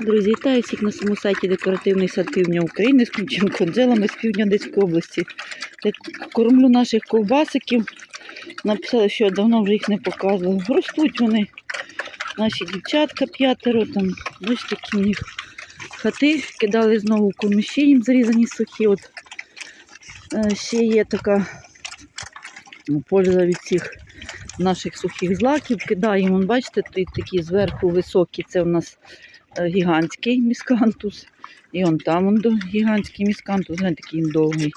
Друзі, вітаю всіх на своєму сайті Декоративний сад Півдня України з Ключенко Анджелами з півдня Одеської області. Де кормлю наших ковбасиків. Написали, що я давно вже їх не показувала. Ростуть вони. Наші дівчатка п'ятеро, там ось такі в них хати. Кидали знову коміші, їм зарізані сухі. От е, ще є така ну, польза від цих наших сухих злаків. Кидаємо, бачите, тут такі зверху високі. Це у нас гігантський міскантус. І он там он, гігантський міскантус, який він довгий.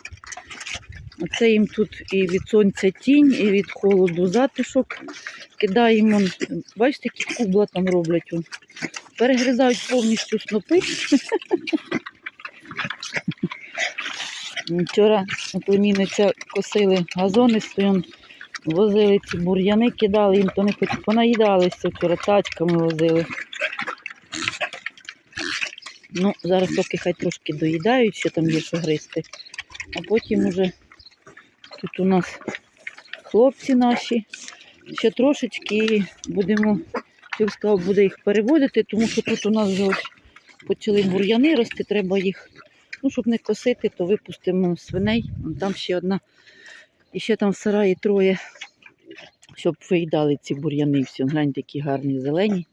Оце їм тут і від сонця тінь, і від холоду затишок. Кидаємо, бачите, які кубла там роблять. он. Перегризають повністю снопи. Вчора племінниця косили газони, стоїм, возили ці бур'яни, кидали, їм то не хоч понаїдалися вчора, тачками возили. Ну, зараз поки хай трошки доїдають, що там є що гристи. А потім уже тут у нас хлопці наші. Ще трошечки і будемо, чоловік сказав, буде їх переводити, тому що тут у нас вже почали бур'яни рости, треба їх, ну, щоб не косити, то випустимо свиней. Там ще одна. І ще там в сараї троє, щоб виїдали ці бур'яни всі. Гляньте, які гарні зелені.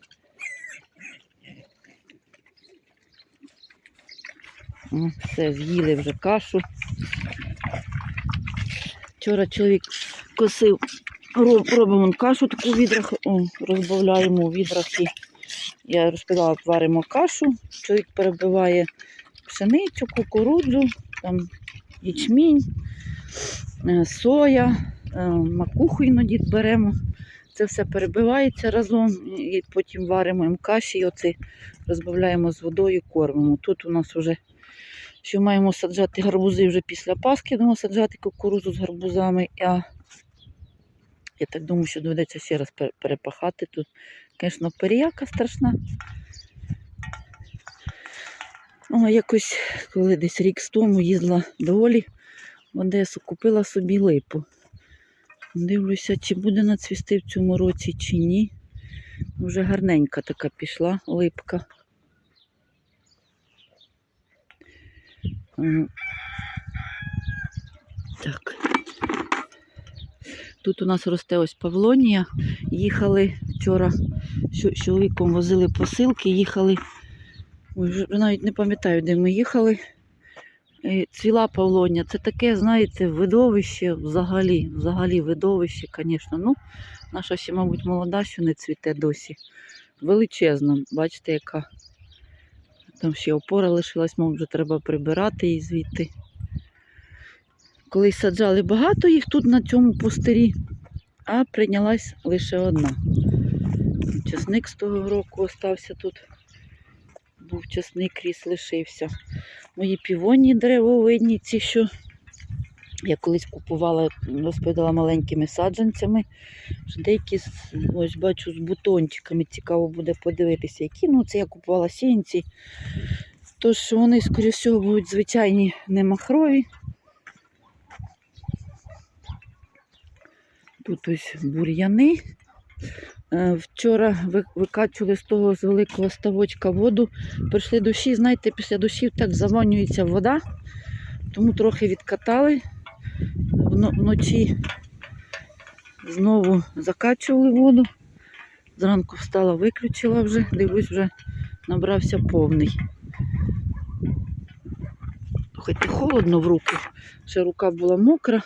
Все, з'їли вже кашу. Вчора чоловік косив, роб- робимо кашу таку в відрах, розбавляємо у відрах. І я розказала, варимо кашу. Чоловік перебиває пшеницю, кукурудзу, там ячмінь, е, соя, е, макуху іноді беремо. Це все перебивається разом і потім варимо їм каші, і оце розбавляємо з водою, кормимо. Тут у нас вже що маємо саджати гарбузи вже після Пасхи, будемо саджати кукурузу з гарбузами. А я так думаю, що доведеться ще раз перепахати тут. Звісно, періяка страшна. О, якось, коли десь рік з тому їздила до Олі в Одесу, купила собі липу. Дивлюся, чи буде нацвісти в цьому році, чи ні. Вже гарненька така пішла липка. Так. Тут у нас росте ось павлонія. Їхали вчора з чоловіком возили посилки, їхали. Ой, вже навіть не пам'ятаю, де ми їхали. Цвіла павлонія. Це таке, знаєте, видовище взагалі. Взагалі видовище, звісно. Ну, наша ще, мабуть, молода, що не цвіте досі. Величезна, бачите, яка. Там ще опора лишилась, мабуть, вже треба прибирати її звідти. Колись саджали багато їх тут на цьому пустирі, а прийнялась лише одна. Часник з того року остався тут. Був часник, ріс лишився. Мої півонні деревовидні, ці, що я колись купувала, розповідала маленькими саджанцями. Деякі ось бачу з бутончиками. Цікаво буде подивитися, які. Ну, це я купувала сінці. Тож вони, скоріше всього, будуть звичайні не махрові. Тут ось бур'яни. Е, Вчора викачували з того з великого ставочка воду. Прийшли дощі, знаєте, після дощів так завонюється вода, тому трохи відкатали. Вно- Вночі знову закачували воду. Зранку встала, виключила вже, дивлюсь, вже набрався повний. Хоч і холодно в руку, ще рука була мокра,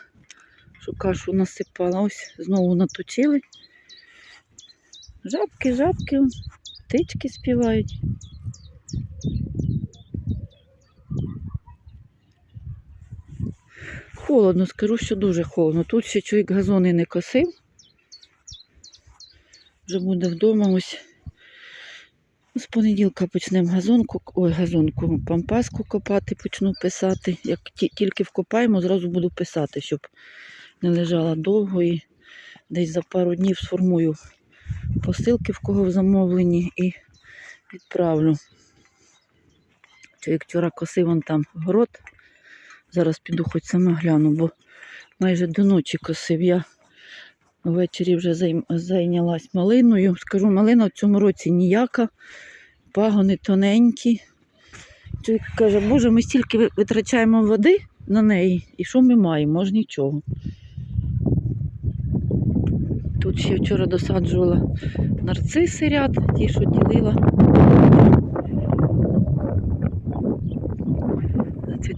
що кашу насипала. Ось знову наточили. Жабки, жабки, птички співають. Холодно, скажу, що дуже холодно. Тут ще чоловік газони не косив. Вже буде вдома ось. З понеділка почнемо газонку, ой, газонку, пампаску копати, почну писати. Як тільки вкопаємо, зразу буду писати, щоб не лежала довго і десь за пару днів сформую посилки, в кого в замовленні, і відправлю. Чоловік вчора косив вон там город. Зараз піду хоч сама гляну, бо майже до ночі косив. Я ввечері вже зайнялась малиною. Скажу, малина в цьому році ніяка. пагони тоненькі. Чоловік каже, боже, ми стільки витрачаємо води на неї, і що ми маємо? Може нічого. Тут ще вчора досаджувала нарциси ряд, ті, що ділила.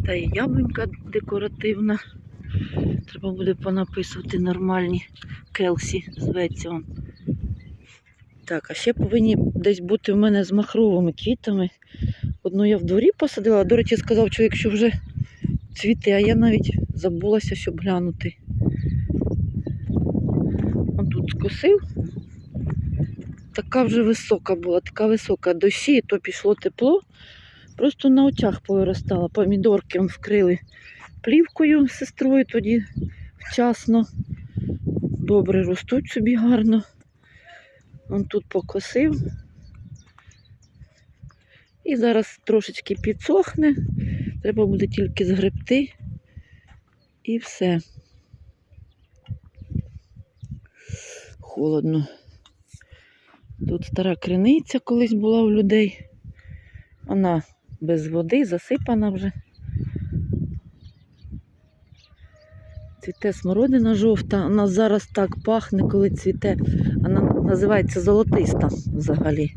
Зацвітає яблунька декоративна. Треба буде понаписувати нормальні келсі, зветься он. Так, а ще повинні десь бути в мене з махровими квітами. Одну я в дворі посадила. До речі, сказав чоловік, що вже цвіте, а я навіть забулася, щоб глянути. Он тут скосив. Така вже висока була, така висока. Дощі, то пішло тепло. Просто на очах повиростала. Помідорки вкрили плівкою сестрою тоді вчасно. Добре ростуть собі гарно. Он тут покосив. І зараз трошечки підсохне. Треба буде тільки згребти. І все. Холодно. Тут стара криниця колись була у людей. Вона без води, засипана вже. Цвіте смородина жовта. Вона зараз так пахне, коли цвіте. Вона називається золотиста взагалі.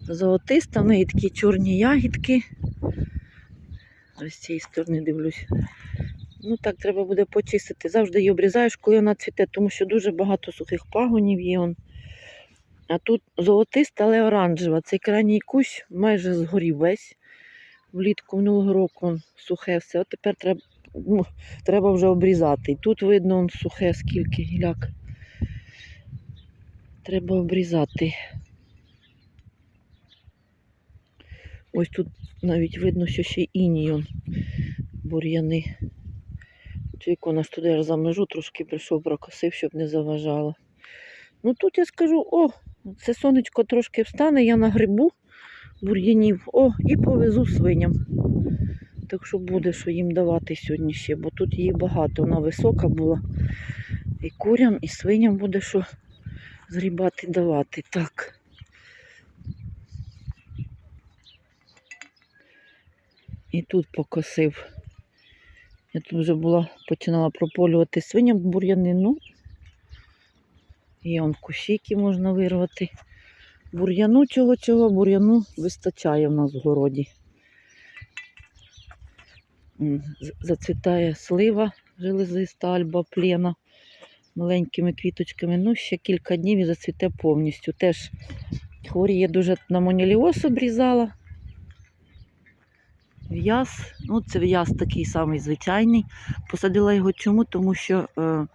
Золотиста, в неї такі чорні ягідки. Ось з цієї сторони дивлюсь. Ну так, треба буде почистити. Завжди її обрізаєш, коли вона цвіте, тому що дуже багато сухих пагонів є. Он. А тут золотиста, але оранжева. Цей крайній кущ майже згорів весь. Влітку минулого року сухе все. От тепер треба, ну, треба вже обрізати. І тут видно он сухе, скільки гіляк. Треба обрізати. Ось тут навіть видно, що ще іній он бур'яни. Чоловік у нас туди аж за межу трошки прийшов, прокосив, щоб не заважало. Ну тут я скажу, о, це сонечко трошки встане, я на грибу бур'янів, о, і повезу свиням. Так що буде, що їм давати сьогодні ще, бо тут її багато, вона висока була. І курям, і свиням буде що згрібати давати. Так. І тут покосив. Я тут вже була, починала прополювати свиням бур'яни. Ну, є он кущі, які можна вирвати. Бур'яну чого-чого, бур'яну вистачає в нас в городі. Зацвітає слива железиста, альба плена маленькими квіточками. Ну, ще кілька днів і зацвіте повністю. Теж хворіє дуже на моніліоз обрізала. В'яз, ну це в'яз такий самий звичайний. Посадила його чому? Тому що е,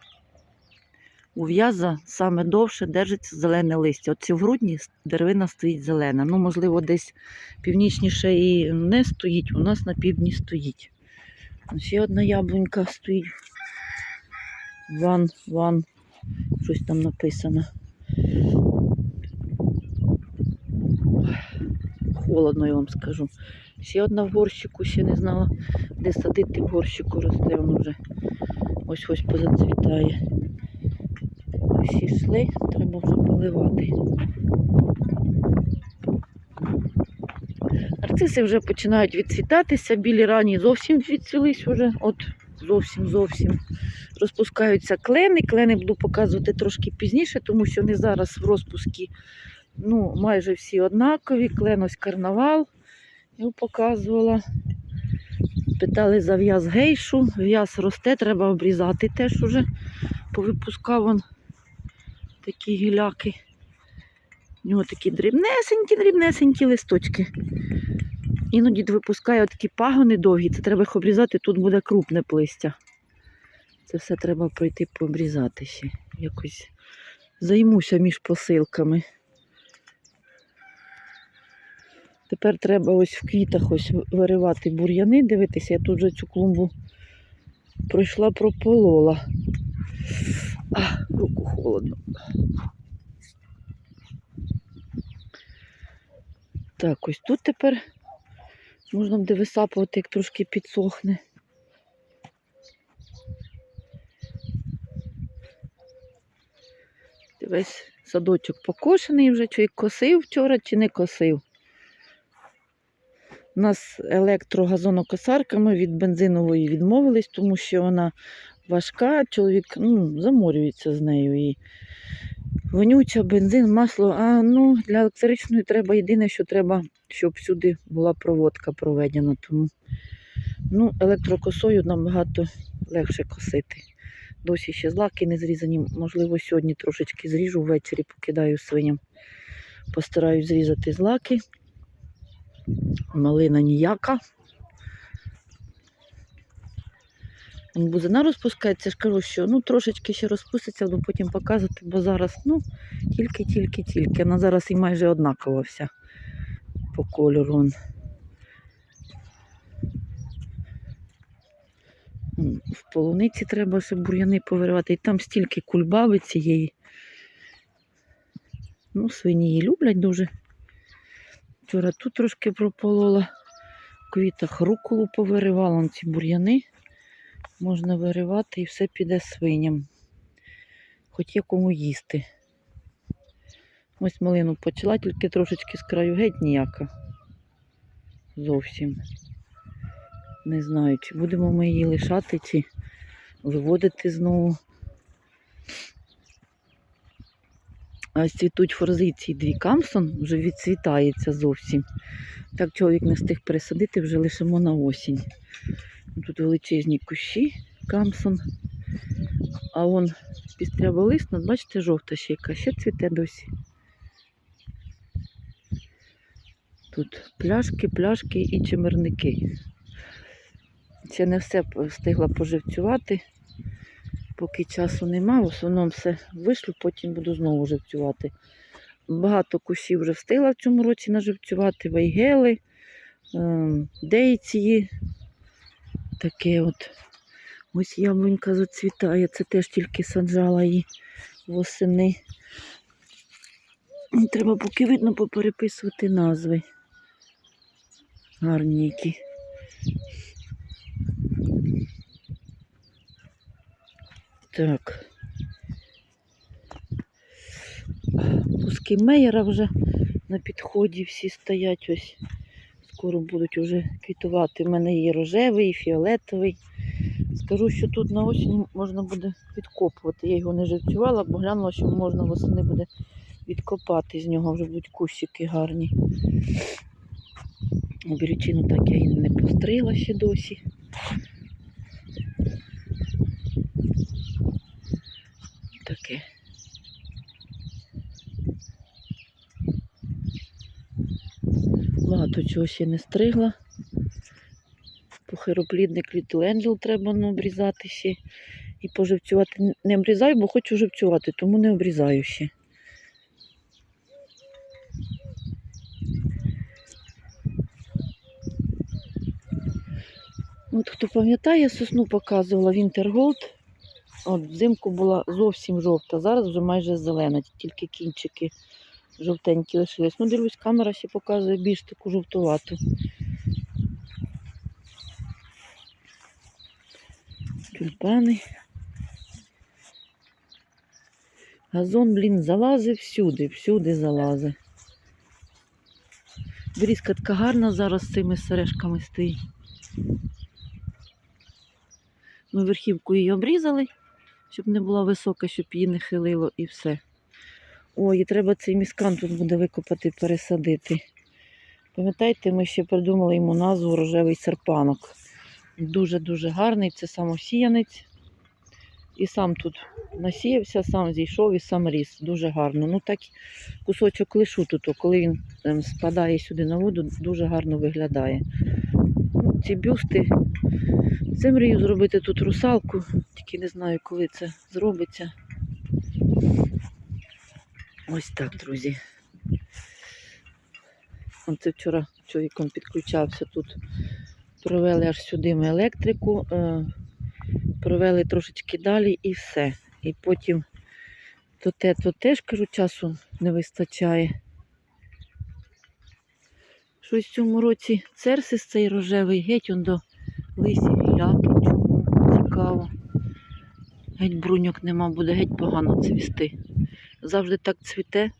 у в'яза саме довше держиться зелене листя. От в грудні деревина стоїть зелена. Ну, можливо, десь північніше і не стоїть, у нас на півдні стоїть. Ще одна яблунька стоїть. Ван, ван, щось там написано. Холодно, я вам скажу. Ще одна в горщику, ще не знала, де садити в горщику росте, воно вже ось ось позацвітає. Всі йшли, треба вже поливати. Нарциси вже починають відцвітатися, білі рані зовсім відцвілись вже, от зовсім зовсім. Розпускаються клени. Клени буду показувати трошки пізніше, тому що вони зараз в розпускі ну, майже всі однакові. Клен ось карнавал. Я показувала. Питали за в'яз гейшу. В'яз росте, треба обрізати теж уже. Повипускав он такі гіляки. У нього такі дрібнесенькі, дрібнесенькі листочки. Іноді випускає такі пагони довгі, це треба їх обрізати, тут буде крупне плистя. Це все треба пройти пообрізати ще. Якось займуся між посилками. Тепер треба ось в квітах ось виривати бур'яни, дивитися, я тут вже цю клумбу пройшла, прополола. А, руку холодно. Так, ось тут тепер можна буде висапувати, як трошки підсохне. Весь садочок покошений вже, чи косив вчора, чи не косив. У нас електрогазонокосарками від бензинової відмовились, тому що вона важка, чоловік ну, заморюється з нею. І вонюча, бензин, масло. А ну, для електричної треба єдине, що треба, щоб всюди була проводка проведена. Тому ну, електрокосою набагато легше косити. Досі ще злаки не зрізані. Можливо, сьогодні трошечки зріжу ввечері, покидаю свиням. Постараюсь зрізати злаки. Малина ніяка. Бузина розпускається, я ж кажу, що ну, трошечки ще розпуститься, буду потім показувати, бо зараз ну, тільки-тільки-тільки. Вона зараз і майже однакова вся по кольору. В полуниці треба ще бур'яни повиривати. І там стільки кульбаби цієї. Ну, свині її люблять дуже. Вчора тут трошки прополола. В квітах руколу повиривала ці бур'яни. Можна виривати і все піде свиням. Хоч є кому їсти. Ось малину почала, тільки трошечки з краю геть ніяка. Зовсім. Не знаю, чи будемо ми її лишати, чи виводити знову. Цвітуть форзиції дві камсон, вже відцвітається зовсім. Так чоловік не встиг пересадити, вже лишимо на осінь. Тут величезні кущі камсон. А он пістряволисна, бачите, жовта ще яка, ще цвіте досі. Тут пляшки, пляшки і чимерники. Ще не все встигла поживцювати, поки часу нема. В основному все вишлю, потім буду знову живцювати. Багато кущів вже встигла в цьому році наживцювати, вайгели, ем, дейції. Таке от. Ось яблунька зацвітає, це теж тільки саджала її восени. І Треба поки видно попереписувати назви. Гарні які. Так. Куски меєра вже на підході всі стоять ось. Скоро будуть вже квітувати. У мене є рожевий, і фіолетовий. Скажу, що тут на осінь можна буде відкопувати. Я його не живцювала, бо глянула, що можна восени буде відкопати з нього, вже будуть кущики гарні. Бірючину так я і не постригла ще досі. Таке. Багато чого ще не стригла. Похироплідник Little Angel треба ну, обрізати ще. І поживцювати. Не обрізаю, бо хочу живцювати, тому не обрізаю ще. От хто пам'ятає, сосну показувала Wintergold. От взимку була зовсім жовта, зараз вже майже зелена, тільки кінчики жовтенькі лишились. Ну, дивлюсь, камера ще показує більш таку жовтувату. Тюльпани. Газон, блін, залазить всюди, всюди залазить. Брізка така гарна зараз з цими сережками стоїть. Ми верхівку її обрізали, щоб не була висока, щоб її не хилило і все. Ой, і треба цей міскан тут буде викопати, пересадити. Пам'ятаєте, ми ще придумали йому назву рожевий серпанок. Дуже-дуже гарний, це самосіянець. І сам тут насіявся, сам зійшов і сам ріс. Дуже гарно. Ну так кусочок лишу тут, коли він ем, спадає сюди на воду, дуже гарно виглядає. Ці бюсти. Це мрію зробити тут русалку, тільки не знаю, коли це зробиться. Ось так, друзі. Це вчора чоловіком підключався тут. Провели аж сюди ми електрику, е, провели трошечки далі і все. І потім то те, то теж, кажу, часу не вистачає. Щось в цьому році церсис цей рожевий, геть он до лисі гіляки, чому цікаво. Геть бруньок нема, буде геть погано цвісти. Завжди так цвіте.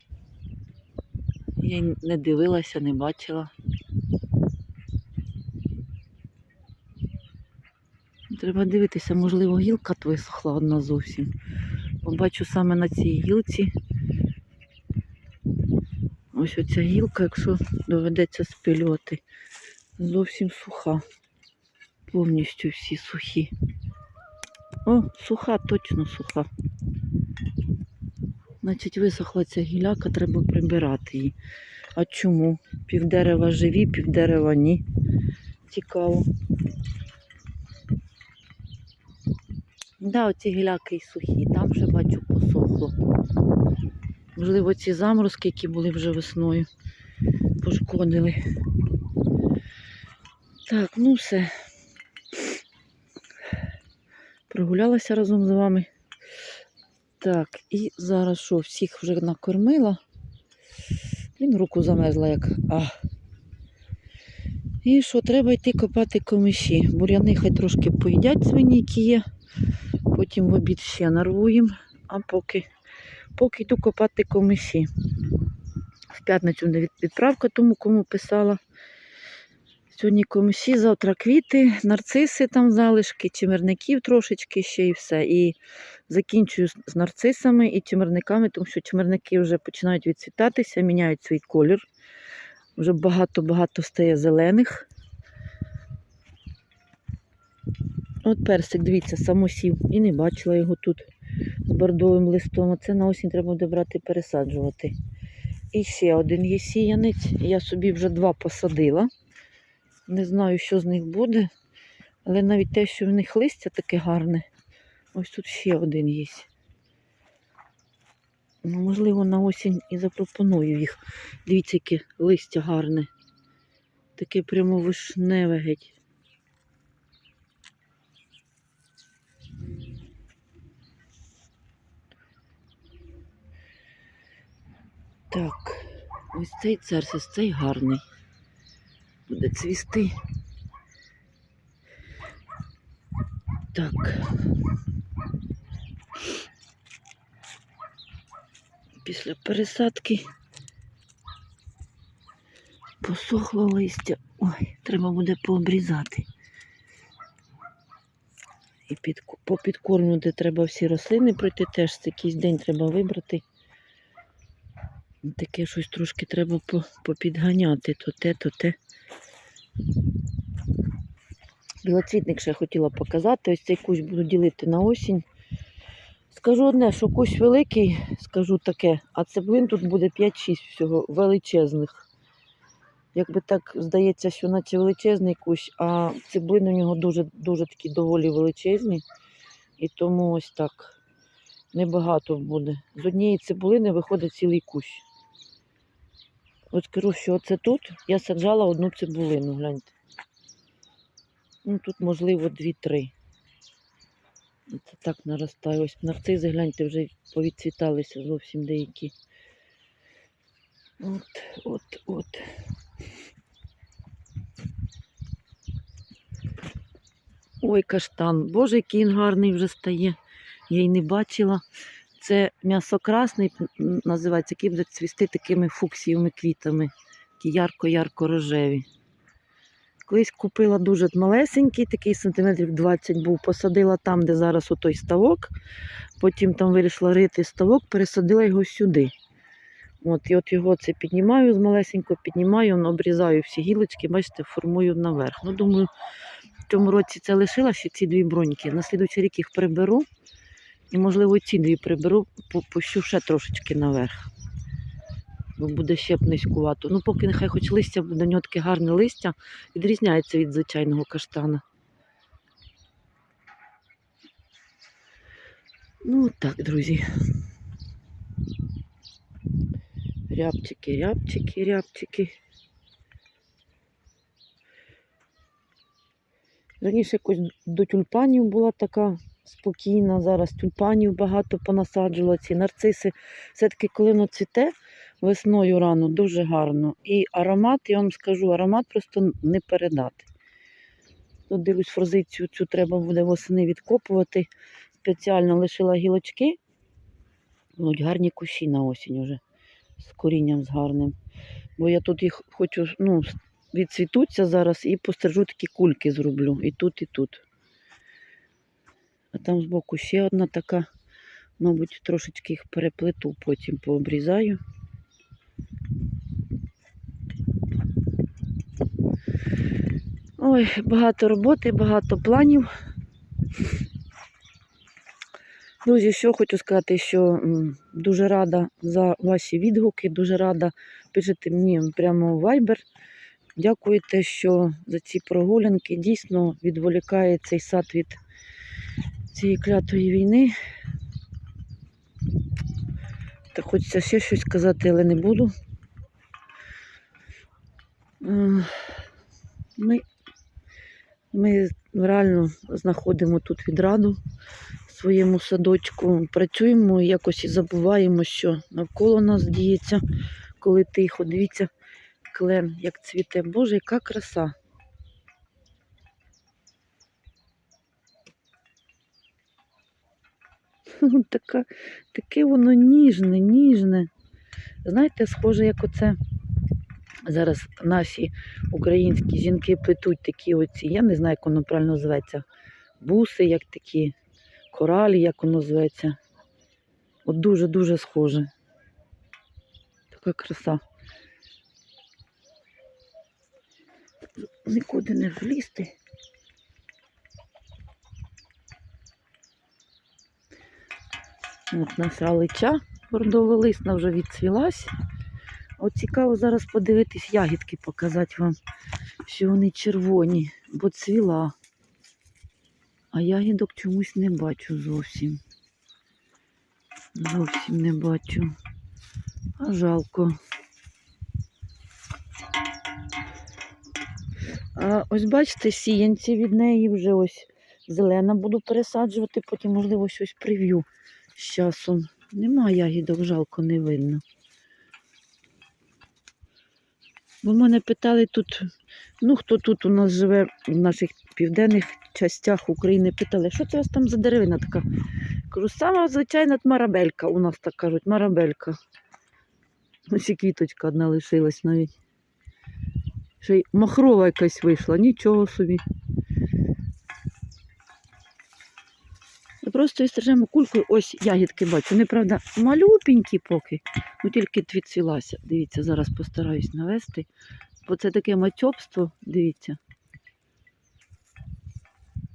Я не дивилася, не бачила. Треба дивитися, можливо, гілка висохла одна зовсім. Побачу саме на цій гілці. Ось оця гілка, якщо доведеться спилювати, зовсім суха. Повністю всі сухі. О, суха, точно суха. Значить, висохла ця гіляка, треба прибирати її. А чому? Півдерева живі, півдерева ні. Цікаво. Да, оці гіляки й сухі, там вже бачу посохло. Можливо, ці заморозки, які були вже весною, пошкодили. Так, ну все. Прогулялася разом з вами. Так, і зараз що, всіх вже накормила. Він руку замерзла, як. А. І що, треба йти копати комиші. Буряни хай трошки поїдять свині, які є. Потім в обід ще нарвуємо, а поки, поки йду копати комиші. В п'ятницю не від- відправка тому, кому писала. Сьогодні комиші, завтра квіти, нарциси там залишки, чимерників трошечки ще і все. І закінчую з нарцисами і чимерниками, тому що чимерники вже починають відцвітатися, міняють свій колір. Вже багато-багато стає зелених. От персик, дивіться, самосів. І не бачила його тут з бордовим листом. Оце на осінь треба буде брати пересаджувати. І ще один є сіянець. Я собі вже два посадила. Не знаю, що з них буде. Але навіть те, що в них листя таке гарне. Ось тут ще один є. Ну, можливо, на осінь і запропоную їх. Дивіться, яке листя гарне. Таке прямо вишневе геть. Так, ось цей церсис, цей гарний. Буде цвісти. Так. Після пересадки посохло листя. Ой, треба буде пообрізати. І під, попідкормлювати треба всі рослини пройти теж якийсь день треба вибрати. Таке щось трошки треба попідганяти, то те, то те. Білоцвітник ще хотіла показати. Ось цей кущ буду ділити на осінь. Скажу одне, що кущ великий, скажу таке, а цеблин тут буде 5-6 всього величезних. Якби так здається, що наче величезний кущ, а цеблини у нього дуже, дуже такі доволі величезні. І тому ось так небагато буде. З однієї цибулини виходить цілий кущ. От скажу, що оце тут я саджала одну цибулину, гляньте. Ну, тут, можливо, дві-три. Це так наростає. Ось нарцизи, гляньте, вже повідцвіталися зовсім деякі. От, от, от. Ой, каштан. Боже, який він гарний вже стає. Я й не бачила. Це м'ясокрасний, м, називається, який буде цвісти такими фуксієвими квітами. Такі ярко-ярко рожеві. Колись купила дуже малесенький, такий сантиметрів 20 був, посадила там, де зараз отой ставок. Потім там вирішила рити ставок, пересадила його сюди. От, і от його це піднімаю з малесенького, піднімаю, обрізаю всі гілочки, бачите, формую наверх. Ну, думаю, в цьому році це лишила ще ці дві броньки. На слідуючий рік їх приберу. І, можливо, ці дві приберу, пу- пущу ще трошечки наверх. Бо буде ще б низькувато. Ну, поки нехай хоч листя буде, у нього таке гарне листя, відрізняється від звичайного каштана. Ну, так, друзі. Рябчики, рябчики, рябчики. Раніше якось до тюльпанів була така спокійна, зараз тюльпанів багато понасаджувала, ці нарциси. Все-таки, коли воно цвіте весною рано, дуже гарно. І аромат, я вам скажу, аромат просто не передати. Тут дивлюсь, форзицію цю треба буде восени відкопувати. Спеціально лишила гілочки. Будуть гарні кущі на осінь уже з корінням з гарним. Бо я тут їх хочу, ну, відцвітуться зараз і пострижу такі кульки зроблю. І тут, і тут. А там збоку ще одна така. Мабуть, трошечки їх переплету, потім пообрізаю. Ой, багато роботи, багато планів. Друзі, що хочу сказати, що дуже рада за ваші відгуки, дуже рада пишете мені прямо в Viber. Дякуєте, що за ці прогулянки дійсно відволікає цей сад від цієї клятої війни. Та хочеться ще щось сказати, але не буду. Ми, ми реально знаходимо тут відраду в своєму садочку, працюємо і якось і забуваємо, що навколо нас діється, коли тихо. Дивіться, клен, як цвіте. Боже, яка краса. Така, таке воно ніжне, ніжне. Знаєте, схоже, як оце зараз наші українські жінки плетуть такі оці, я не знаю, як воно правильно зветься. Буси, як такі, коралі, як воно зветься. От дуже-дуже схоже. Така краса. Нікуди не влізти. От наша алича бордоволисна вже відцвілась. От цікаво зараз подивитись ягідки, показати вам, що вони червоні, бо цвіла. А ягідок чомусь не бачу зовсім. Зовсім не бачу. А жалко. А ось бачите, сіянці від неї вже ось зелена буду пересаджувати, потім, можливо, щось прив'ю з часом. Нема ягідок, жалко, не видно. Бо мене питали тут, ну хто тут у нас живе в наших південних частях України, питали, що це у вас там за деревина така? Кажу, сама звичайна марабелька, у нас так кажуть, марабелька. Ось і квіточка одна лишилась навіть. Ще й махрова якась вийшла, нічого собі. І Просто і стрижемо кулькою, ось ягідки бачу. Вони, правда, малюпенькі поки, ну тільки відцвілася. Дивіться, зараз постараюсь навести. Бо це таке матьобство, дивіться.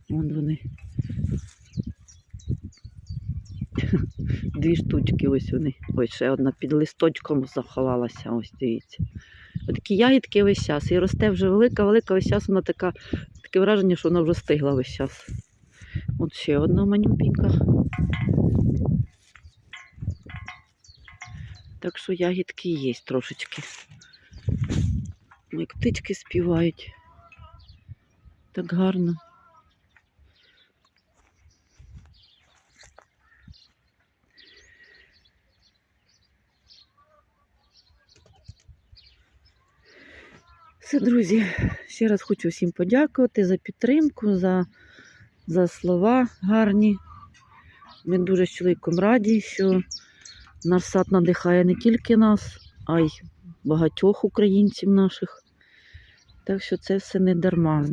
Вон вони. Дві штучки ось вони. Ось ще одна під листочком заховалася. Ось дивіться. Отакі ягідки весь час. І росте вже велика, велика весь час вона така, таке враження, що вона вже стигла весь час. От ще одна манюпінька. Так що ягідки є трошечки. Як птички співають. Так гарно. Все, друзі, ще раз хочу всім подякувати за підтримку, за, за слова гарні. Ми дуже з чоловіком раді, що наш сад надихає не тільки нас, а й багатьох українців наших. Так що це все не дарма.